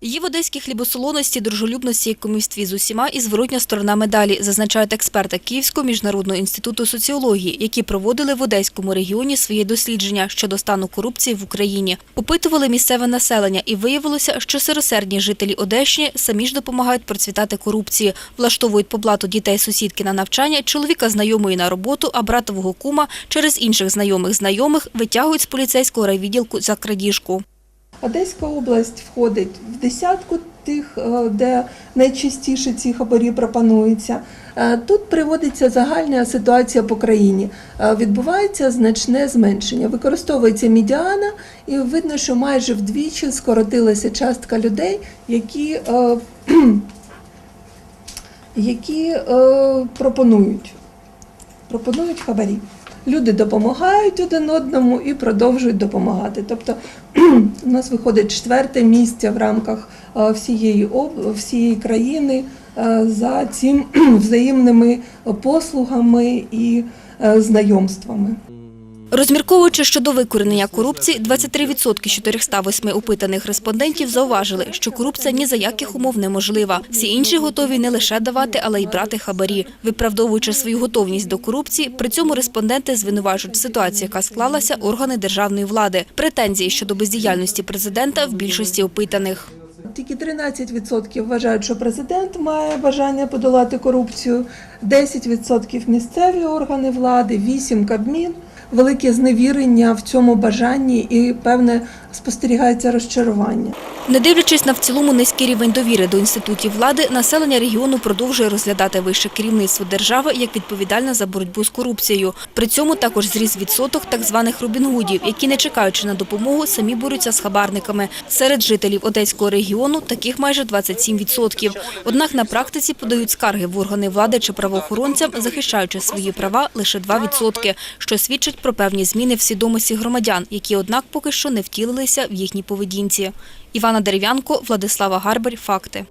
Є в одеській хлібосолоності, дружелюбності і кумівстві з усіма і зворотня сторона медалі, зазначають експерти Київського міжнародного інституту соціології, які проводили в одеському регіоні свої дослідження щодо стану корупції в Україні. Опитували місцеве населення і виявилося, що сиросердні жителі Одещини самі ж допомагають процвітати корупції, влаштовують поблату дітей сусідки на навчання, чоловіка знайомої на роботу, а братового кума через інших знайомих знайомих витягують з поліцейського райвідділку за крадіжку. Одеська область входить в десятку тих, е, де найчастіше ці хабарі пропонуються. Е, Тут приводиться загальна ситуація по країні. Е, Відбувається значне зменшення. Використовується медіана, і видно, що майже вдвічі скоротилася частка людей, які, які пропонують пропонують хабарі. Люди допомагають один одному і продовжують допомагати. Тобто у нас виходить четверте місце в рамках е, всієї об- всієї країни е, за цим взаємними послугами і е, знайомствами. Розмірковуючи щодо викоренення корупції, 23% з 408 опитаних респондентів зауважили, що корупція ні за яких умов неможлива. Всі інші готові не лише давати, але й брати хабарі. Виправдовуючи свою готовність до корупції, при цьому респонденти звинувачують в ситуації, яка склалася органи державної влади. Претензії щодо бездіяльності президента в більшості опитаних. Тільки 13% вважають, що президент має бажання подолати корупцію, 10% місцеві органи влади, 8% Кабмін. Велике зневірення в цьому бажанні і певне спостерігається розчарування. Не дивлячись на в цілому низький рівень довіри до інститутів влади, населення регіону продовжує розглядати вище керівництво держави як відповідальне за боротьбу з корупцією. При цьому також зріс відсоток так званих робінгудів, які, не чекаючи на допомогу, самі борються з хабарниками. Серед жителів Одеського регіону таких майже 27%. Однак на практиці подають скарги в органи влади чи правоохоронцям, захищаючи свої права лише 2%, що свідчить про певні зміни в свідомості громадян, які, однак, поки що не втілилися в їхній поведінці. Івана Дерев'янко, Владислава Гарбер. Факти.